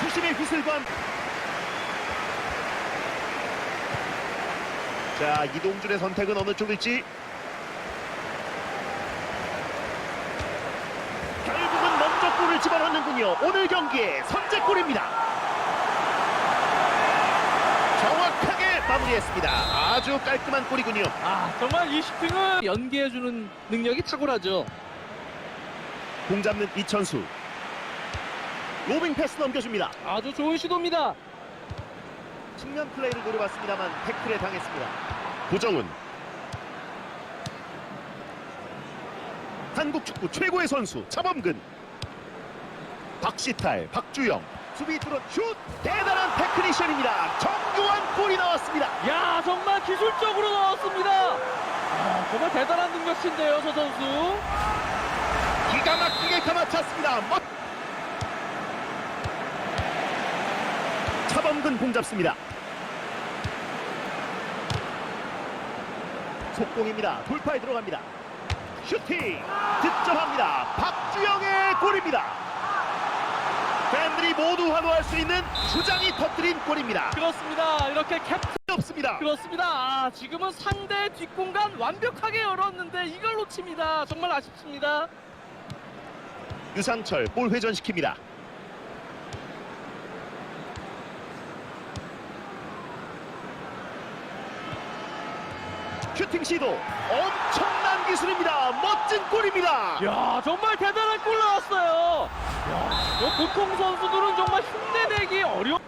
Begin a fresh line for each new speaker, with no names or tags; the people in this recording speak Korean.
박심의 휘슬과 함- 자 이동준의 선택은 어느 쪽일지? 결국은 먼저 골을 집어넣는군요. 오늘 경기의 선제골입니다. 정확하게 마무리했습니다. 아주 깔끔한 골이군요.
아 정말 이 슈팅은 연계해주는 능력이 탁월하죠.
공 잡는 이천수 로빙 패스 넘겨줍니다
아주 좋은 시도입니다.
측면 플레이를 노려봤습니다만 태클에 당했습니다. 고정은 한국 축구 최고의 선수 차범근 박시탈 박주영 수비 뚫어 슛 대단한 테크니션입니다. 정교한 골이 나왔습니다.
야 정말 기술적으로 나왔습니다. 아, 정말 대단한 능력치인데요 저 선수.
기가 막히게 감아찼습니다. 멋... 차범근 공 잡습니다. 속공입니다. 돌파에 들어갑니다. 슈팅 득점합니다. 박주영의 골입니다. 팬들이 모두 환호할 수 있는 주장이 터뜨린 골입니다.
그렇습니다. 이렇게 캡
없습니다.
그렇습니다. 아, 지금은 상대 뒷공간 완벽하게 열었는데 이걸 놓칩니다. 정말 아쉽습니다.
유상철 볼 회전시킵니다. 슈팅 시도 엄청난 기술입니다. 멋진 골입니다.
야 정말 대단한 골 나왔어요. 야, 보통 선수들은 정말 흉내내기 어려.